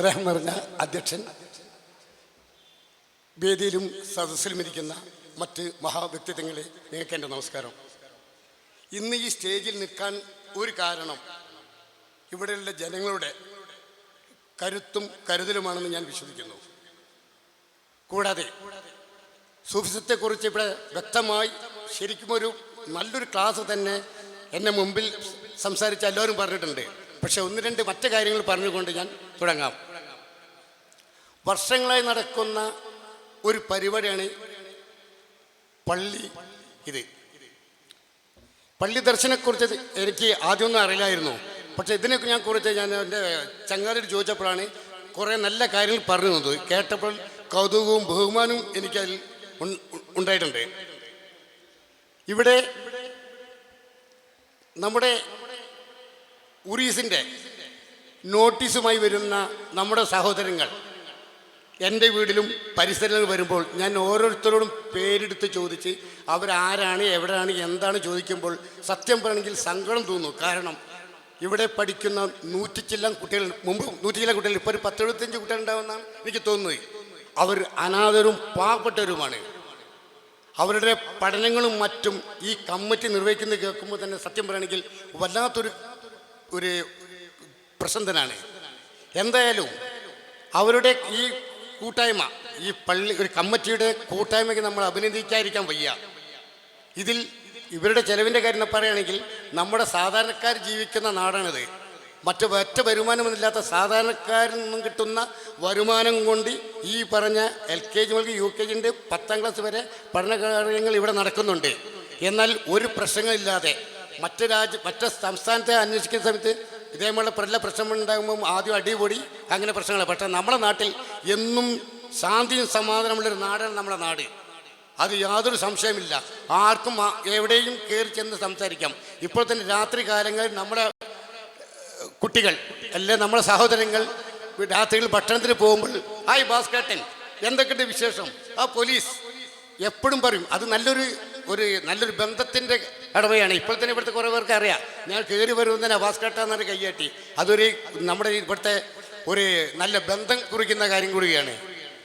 സ്നേഹം നിറഞ്ഞ അധ്യക്ഷൻ വേദിയിലും സദസ്സിലും ഇരിക്കുന്ന മറ്റ് മഹാവ്യക്തിത്വങ്ങളെ നിങ്ങൾക്ക് എന്റെ നമസ്കാരം. ഇന്ന് ഈ സ്റ്റേജിൽ നിൽക്കാൻ ഒരു കാരണം ഇവിടെയുള്ള ജനങ്ങളുടെ കരുത്തും കരുതലുമാണെന്ന് ഞാൻ വിശ്വസിക്കുന്നു. കൂടാതെ സൂഫിസത്തെക്കുറിച്ച് ഇവിടെ വ്യക്തമായി ശരിക്കും ഒരു നല്ലൊരു ക്ലാസ് തന്നെ എന്നെ മുമ്പിൽ സംസാരിച്ച എല്ലാവരും പറഞ്ഞിട്ടുണ്ട്. പക്ഷെ ഒന്ന് രണ്ട് മറ്റു കാര്യങ്ങൾ പറഞ്ഞുകൊണ്ട് ഞാൻ തുടങ്ങാം. വർഷങ്ങളായി നടക്കുന്ന ഒരു പരിപാടിയാണ് പള്ളി ഇത്. പള്ളി ദർശനക്കുറിച്ച് എനിക്ക് ആദ്യമൊന്നും അറിയില്ലായിരുന്നു. പക്ഷെ ഇതിനൊക്കെ ഞാൻ കുറിച്ച് ഞാൻ എന്റെ ചങ്ങാതിയോട് ചോദിച്ചപ്പോഴാണ് കുറേ നല്ല കാര്യങ്ങൾ പറഞ്ഞു തന്നത്. കേട്ടപ്പോൾ കൗതുകവും ബഹുമാനവും എനിക്ക് അതിൽ ഉണ്ടായിട്ടുണ്ട്. ഇവിടെ നമ്മുടെ ഉറീസിന്റെ നോട്ടീസുമായി വരുന്ന നമ്മുടെ സഹോദരങ്ങൾ എന്റെ വീട്ടിലും പരിസരങ്ങൾ വരുമ്പോൾ ഞാൻ ഓരോരുത്തരോടും പേരെടുത്ത് ചോദിച്ച് അവരാരാണ് എവിടെയാണ് എന്താണ് ചോദിക്കുമ്പോൾ സത്യം പറയണമെങ്കിൽ സങ്കടം തോന്നുന്നു കാരണം ഇവിടെ പഠിക്കുന്ന നൂറ്റിച്ചില്ലം കുട്ടികൾ മുമ്പ് നൂറ്റിച്ചില്ലം കുട്ടികൾ ഇപ്പോൾ ഒരു പത്തെഴുപത്തഞ്ച് കുട്ടികൾ ഉണ്ടാവുമെന്നാണ് എനിക്ക് തോന്നുന്നത്. അവർ അനാഥരും പാവപ്പെട്ടവരുമാണ്. അവരുടെ പഠനങ്ങളും മറ്റും ഈ കമ്മിറ്റി നിർവഹിക്കുന്നത് കേൾക്കുമ്പോൾ തന്നെ സത്യം പറയുകയാണെങ്കിൽ വല്ലാത്തൊരു ഒരു പ്രസന്തനാണ് എന്തായാലും അവരുടെ ഈ കൂട്ടായ്മ. ഈ പള്ളി ഒരു കമ്മിറ്റിയുടെ കൂട്ടായ്മയ്ക്ക് നമ്മൾ അഭിനന്ദിക്കാതിരിക്കാൻ വയ്യ. ഇതിൽ ഇവരുടെ ചെലവിന്റെ കാര്യം പറയുകയാണെങ്കിൽ നമ്മുടെ സാധാരണക്കാർ ജീവിക്കുന്ന നാടാണിത്. മറ്റ് ഒറ്റ വരുമാനമൊന്നുമില്ലാത്ത സാധാരണക്കാരിൽ നിന്നും കിട്ടുന്ന വരുമാനം കൊണ്ട് ഈ പറഞ്ഞ എൽ കെ ജി മുതൽ യു കെ ജിന്റെ പത്താം ക്ലാസ് വരെ പഠന കാര്യങ്ങൾ ഇവിടെ നടക്കുന്നുണ്ട്. എന്നാൽ ഒരു പ്രശ്നങ്ങളില്ലാതെ മറ്റു രാജ്യ മറ്റ് സംസ്ഥാനത്തെ അന്വേഷിക്കുന്ന സമയത്ത് ഇതേപോലെ പല പ്രശ്നങ്ങളുണ്ടാകുമ്പോൾ ആദ്യം അടിപൊളി അങ്ങനെ പ്രശ്നങ്ങൾ പക്ഷേ നമ്മുടെ നാട്ടിൽ എന്നും ശാന്തിയും സമാധാനമുള്ളൊരു നാടാണ് നമ്മുടെ നാട്. അത് യാതൊരു സംശയമില്ല ആർക്കും എവിടെയും കയറി ചെന്ന് സംസാരിക്കാം. ഇപ്പോൾ തന്നെ രാത്രി കാലങ്ങളിൽ നമ്മുടെ കുട്ടികൾ അല്ലെ നമ്മുടെ സഹോദരങ്ങൾ രാത്രിയിൽ ഭക്ഷണത്തിന് പോകുമ്പോൾ ഹായ് ഭാസ്കേട്ടൻ എന്തൊക്കെയുണ്ട് വിശേഷം? ആ പോലീസ്. എപ്പോഴും പറയും. അത് നല്ലൊരു ഒരു നല്ലൊരു ബന്ധത്തിന്റെ ഇടവയാണ് ഇപ്പോൾ തന്നെ ഇവിടുത്തെ കുറേ പേർക്ക് അറിയാം. ഞാൻ കയറി വരുമെന്ന് തന്നെ ഭാസ്കേട്ടെന്നൊരു കൈയാട്ടി അതൊരു നമ്മുടെ ഇവിടുത്തെ ഒരു നല്ല ബന്ധം കുറിക്കുന്ന കാര്യം കൂടിയാണ്.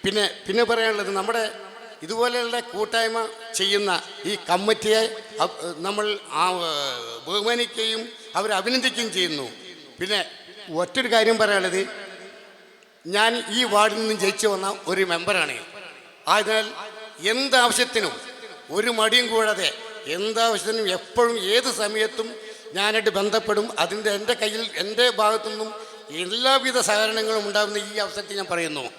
പിന്നെ പിന്നെ പറയാനുള്ളത് നമ്മുടെ ഇതുപോലെയുള്ള കൂട്ടായ്മ ചെയ്യുന്ന ഈ കമ്മിറ്റിയെ നമ്മൾ ബഹുമാനിക്കുകയും അവരെ അഭിനന്ദിക്കുകയും ചെയ്യുന്നു. പിന്നെ ഒറ്റൊരു കാര്യം പറയാനുള്ളത്. ഞാൻ ഈ വാർഡിൽ നിന്നും ജയിച്ചു വന്ന ഒരു മെമ്പറാണ്. അതിനാൽ എന്താവശ്യത്തിനും ഒരു മടിയും കൂടാതെ എന്താവശ്യത്തിനും എപ്പോഴും ഏത് സമയത്തും ഞാനായിട്ട് ബന്ധപ്പെടും. അതിന്റെ എന്റെ കയ്യിൽ എന്റെ ഭാഗത്തു നിന്നും എല്ലാവിധ സഹകരണങ്ങളും ഉണ്ടാകുന്ന ഈ അവസരത്തിൽ ഞാൻ പറയുന്നു.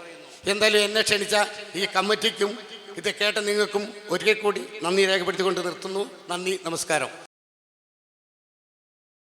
എന്തായാലും എന്നെ ക്ഷണിച്ച ഈ കമ്മിറ്റിക്കും ഇത് കേട്ട നിങ്ങൾക്കും ഒരിക്കൽ കൂടി നന്ദി രേഖപ്പെടുത്തിക്കൊണ്ട് നിർത്തുന്നു. നന്ദി നമസ്കാരം.